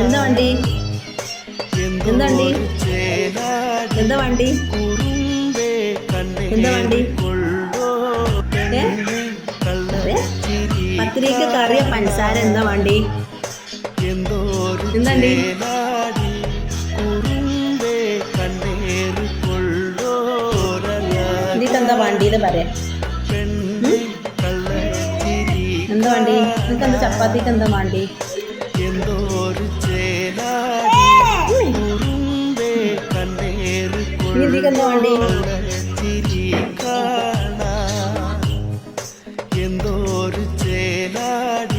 എന്താ വണ്ടി? എന്താ വണ്ടി? എന്താ വണ്ടി? എന്താ വണ്ടി? പത്ത് കറിയ പഞ്ചസാര എന്താ വണ്ടി? എന്തണ്ടി എന്താ വണ്ടിന്ന് എന്താ വണ്ടി? ചപ്പാത്തിക്ക് എന്താ വണ്ടി? എന്താ വണ്ടി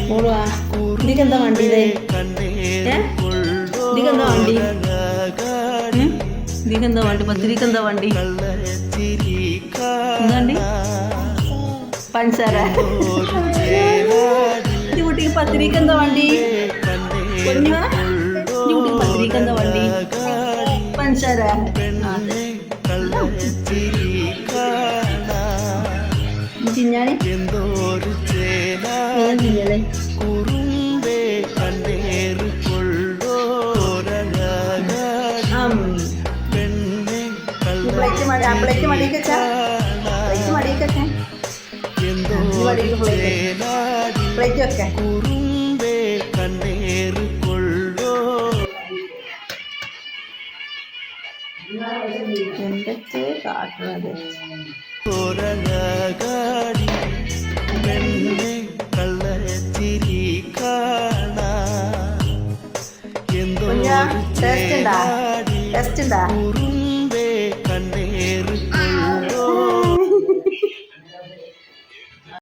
മോളുവാ ഇതിക്ക് എന്താ വണ്ടി ഇത്? ഏ? ഇതിക്ക് എന്താ വണ്ടി ഉം? ഇതിക്ക് എന്താ വണ്ടി പത്തിരിക്ക് എന്താ വണ്ടി എന്താണ്ടി പഞ്ചസാര. ഈ കുട്ടിക്ക് പത്തിരിക്ക് എന്താ വണ്ടി കുഞ്ഞുവാ ഈ കുട്ടിക്ക് പത്തിരിക്ക് വണ്ടി പഞ്ചസാര. അതെ. ഇത് തിന്നാണി നിങ്ങൾ തിന്നല്ലേ ആം. ഈ പ്ലേറ്റ് മടി ആ എന്തൊക്കെ കാട്ടുന്നത്? ടെസ്റ്റ് ഉണ്ടാ? ടെസ്റ്റ് ഉണ്ടാ?